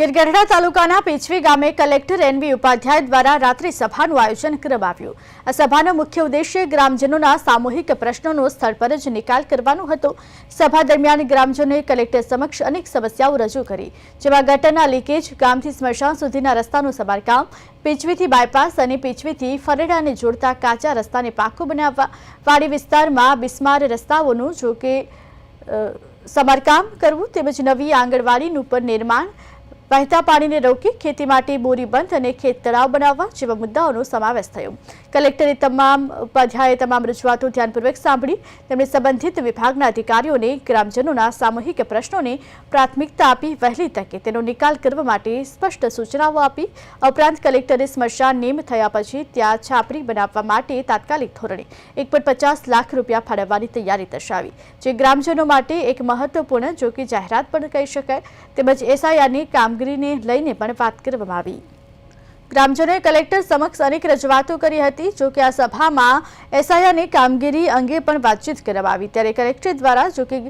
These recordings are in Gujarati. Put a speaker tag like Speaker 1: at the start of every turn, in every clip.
Speaker 1: ગિરગઢડા તાલુકાના પીછવી ગામે કલેક્ટર એનવી ઉપાધ્યાય દ્વારા રાત્રિ સભાનું આયોજન કરવામાં આવ્યું આ સભાનો મુખ્ય ઉદ્દેશ્ય ગ્રામજનોના સામૂહિક પ્રશ્નોનો સ્થળ પર જ નિકાલ કરવાનો હતો. સભા દરમિયાન ગ્રામજનોએ કલેક્ટર સમક્ષ અનેક સમસ્યાઓ રજૂ કરી, જેમાં ગટરના લીકેજ, ગામથી સ્મશાન સુધીના રસ્તાનું સમારકામ, પીછવીથી બાયપાસ અને પીછવીથી ફરેડાને જોડતા કાચા રસ્તાને પાકું બનાવવા, વાડી વિસ્તારમાં બિસ્માર રસ્તાઓનું જો કે સમારકામ કરવું તેમજ નવી આંગણવાડીનું પણ નિર્માણ વહેતા પાણીને રોકી ખેતી માટે બોરી બંધ અને ખેત તળાવ બનાવવા જેવા મુદ્દાઓનો સમાવેશ થયો. કલેક્ટરે તમામ ઉપાધ્યાયે તમામ રજૂઆતો ધ્યાનપૂર્વક સાંભળી, તેમણે સંબંધિત વિભાગના અધિકારીઓને ગ્રામજનોના સામૂહિક પ્રશ્નોને પ્રાથમિકતા આપી વહેલી તકે તેનો નિકાલ કરવા માટે સ્પષ્ટ સૂચનાઓ આપી. ઉપરાંત કલેક્ટરે સ્મશાન નેમ થયા પછી ત્યાં છાપરી બનાવવા માટે તાત્કાલિક ધોરણે એક પચાસ લાખ રૂપિયા ફાળવવાની તૈયારી દર્શાવી, જે ગ્રામજનો માટે એક મહત્વપૂર્ણ, જો કે જાહેરાત પણ કહી શકાય. તેમજ એસઆઈઆરની કામગીરીને લઈને પણ વાત કરવામાં આવી. ગ્રામજનોએ કલેક્ટર સમક્ષ અનેક રજૂઆતો કરી હતી, જો કે આ સભામાં એસઆઈઆરની કામગીરી અંગે પણ વાતચીત કરવામાં આવી ત્યારે કલેક્ટર દ્વારા, જો કે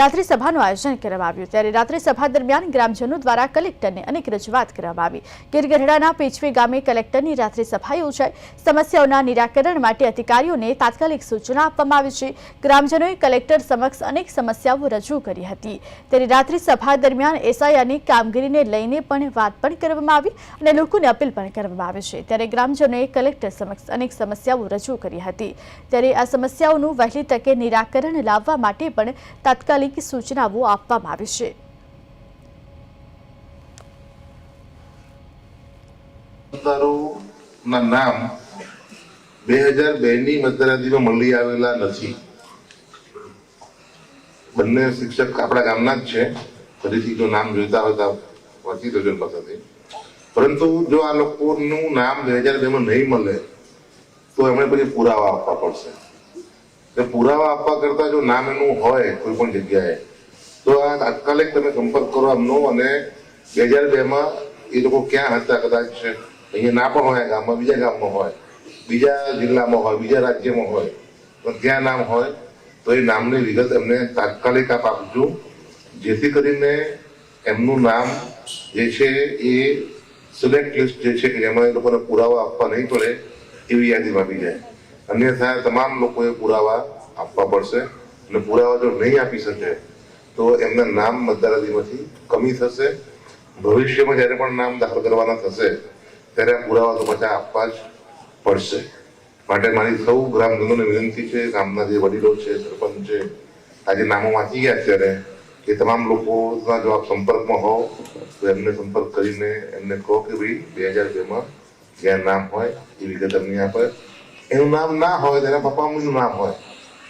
Speaker 1: રાત્રિ આયોજન કરવામાં આવ્યું ત્યારે રાત્રિ સભા દરમિયાન ગ્રામજનો દ્વારા કલેક્ટરને અનેક રજૂઆત કરવામાં આવી ગીરગઢડાના પીછવી ગામે કલેક્ટરની રાત્રિ સભા યોજાઈ. સમસ્યાઓના નિરાકરણ માટે અધિકારીઓને તાત્કાલિક સૂચના આપવામાં આવી છે. ગ્રામજનોએ કલેક્ટર સમક્ષ અનેક સમસ્યાઓ રજૂ કરી હતી. ત્યારે રાત્રિ સભા દરમિયાન એસઆઈઆરની કામગીરીને લઈને પણ વાત પણ કરવામાં આવી અને લોકોને અપીલ પણ કરવામાં આવે ત્યારે ગ્રામજનોએ કલેક્ટર સમક્ષ અનેક સમસ્યાઓ રજૂ કરી હતી. ત્યારે આ સમસ્યાઓનું વહેલી તકે નિરાકરણ લાવવા માટે પણ તાત્કાલિક સૂચનાઓ આપવામાં આવી છે.
Speaker 2: નામ બે હજાર બે ની મતદાર મળી આવેલા નથી. બંને શિક્ષક આપણા ગામના જ છે. ફરીથી જો નામ જોઈતા હોય તો વાંચી દેજો એમના સાથે પરંતુ જો આ લોકોનું નામ બે હજાર બેમાં નહીં મળે, તો એમણે પછી પુરાવા આપવા પડશે. એ પુરાવા આપવા કરતાં જો નામ એનું હોય કોઈ પણ જગ્યાએ, તો આ તાત્કાલિક તમે સંપર્ક કરો એમનો અને બે હજાર બેમાં એ લોકો ક્યાં હતા કદાચ, અહીંયા ના પણ હોય, ગામમાં બીજા ગામમાં હોય, બીજા જિલ્લામાં હોય, બીજા રાજ્યમાં હોય, તો ત્યાં નામ હોય, તો એ નામની વિગત એમને તાત્કાલિક આપ આપજો. જેથી કરીને એમનું નામ જે છે એ સિલેક્ટ લિસ્ટ જે છે કે જેમાં એ લોકોને પુરાવા આપવા નહીં પડે એવી યાદીમાં આવી જાય. અન્યથા તમામ લોકોએ પુરાવા આપવા પડશે અને પુરાવા જો નહીં આપી શકે, તો એમના નામ મતદાર કમી થશે. ભવિષ્યમાં જ્યારે પણ નામ દાખલ કરવાના થશે, ત્યારે આ પુરાવા તો પાછા આપવા જ પડશે. માટે મારી સૌ ગ્રામજનોને વિનંતી છે, ગામના જે વડીલો છે, સરપંચ છે, આજે નામો વાંચી ગયા અત્યારે એ તમામ લોકોના જો આપ સંપર્કમાં હોવ તો એમને સંપર્ક કરીને એમને કહો કે ભાઈ, બે હજાર બેમાં જ્યાં નામ હોય, એ વિગત અમને આપે. એનું નામ ના હોય, તેના પપ્પાનું નામ હોય.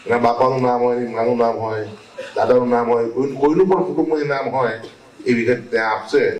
Speaker 2: એના બાપાનું નામ હોય, એની માનું નામ હોય, દાદાનું નામ હોય, કોઈ કોઈનું પણ કુટુંબનું નામ હોય, એ વિગત ત્યાં આપશે.